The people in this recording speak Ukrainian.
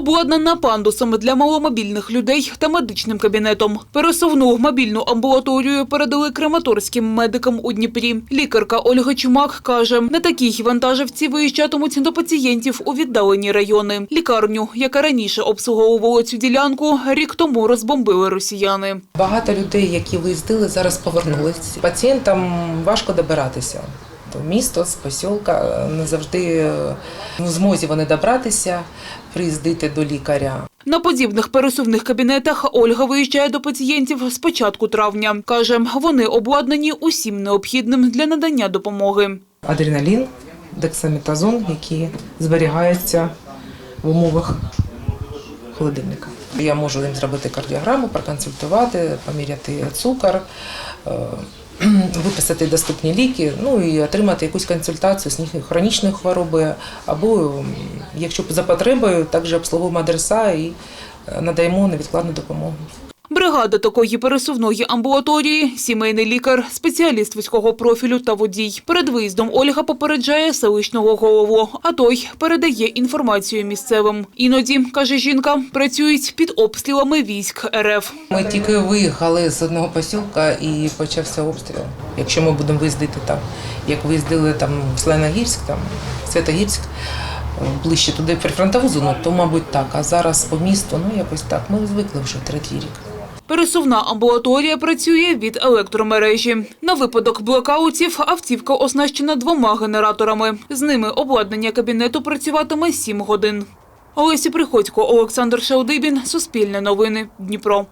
Обладнана пандусами для маломобільних людей та медичним кабінетом. Пересувну мобільну амбулаторію передали краматорським медикам у Дніпрі. Лікарка Ольга Чумак каже, на такій вантажівці виїжджатимуть до пацієнтів у віддалені райони. Лікарню, яка раніше обслуговувала цю ділянку, рік тому розбомбили росіяни. Багато людей, які виїздили, зараз повернулись. Пацієнтам важко добиратися. Місто з посілка не завжди е, в змозі вони добратися, приїздити до лікаря. На подібних пересувних кабінетах Ольга виїжджає до пацієнтів з початку травня. Каже, вони обладнані усім необхідним для надання допомоги. Адреналін, дексаметазон, які зберігаються в умовах холодильника. Я можу їм зробити кардіограму, проконсультувати, поміряти цукор, е, виписати доступні ліки, ну і отримати якусь консультацію з хронічної хвороби, або якщо за потребою, також обслуговуємо адреса і е, надаємо невідкладну допомогу. Бригада такої пересувної амбулаторії, сімейний лікар, спеціаліст вузького профілю та водій. Перед виїздом Ольга попереджає селищного голову, а той передає інформацію місцевим. Іноді, каже жінка, працюють під обстрілами військ РФ. Ми тільки виїхали з одного посілка і почався обстріл. Якщо ми будемо виїздити там, як виїздили там в Слайногірськ, там Святогірськ, ближче туди прифронтову зону, то мабуть так. А зараз по місту, ну якось так. Ми звикли вже третій рік. Пересувна амбулаторія працює від електромережі. На випадок блокаутів автівка оснащена двома генераторами. З ними обладнання кабінету працюватиме 7 годин. Олесі Приходько, Олександр Шалдибін, Суспільне новини, Дніпро.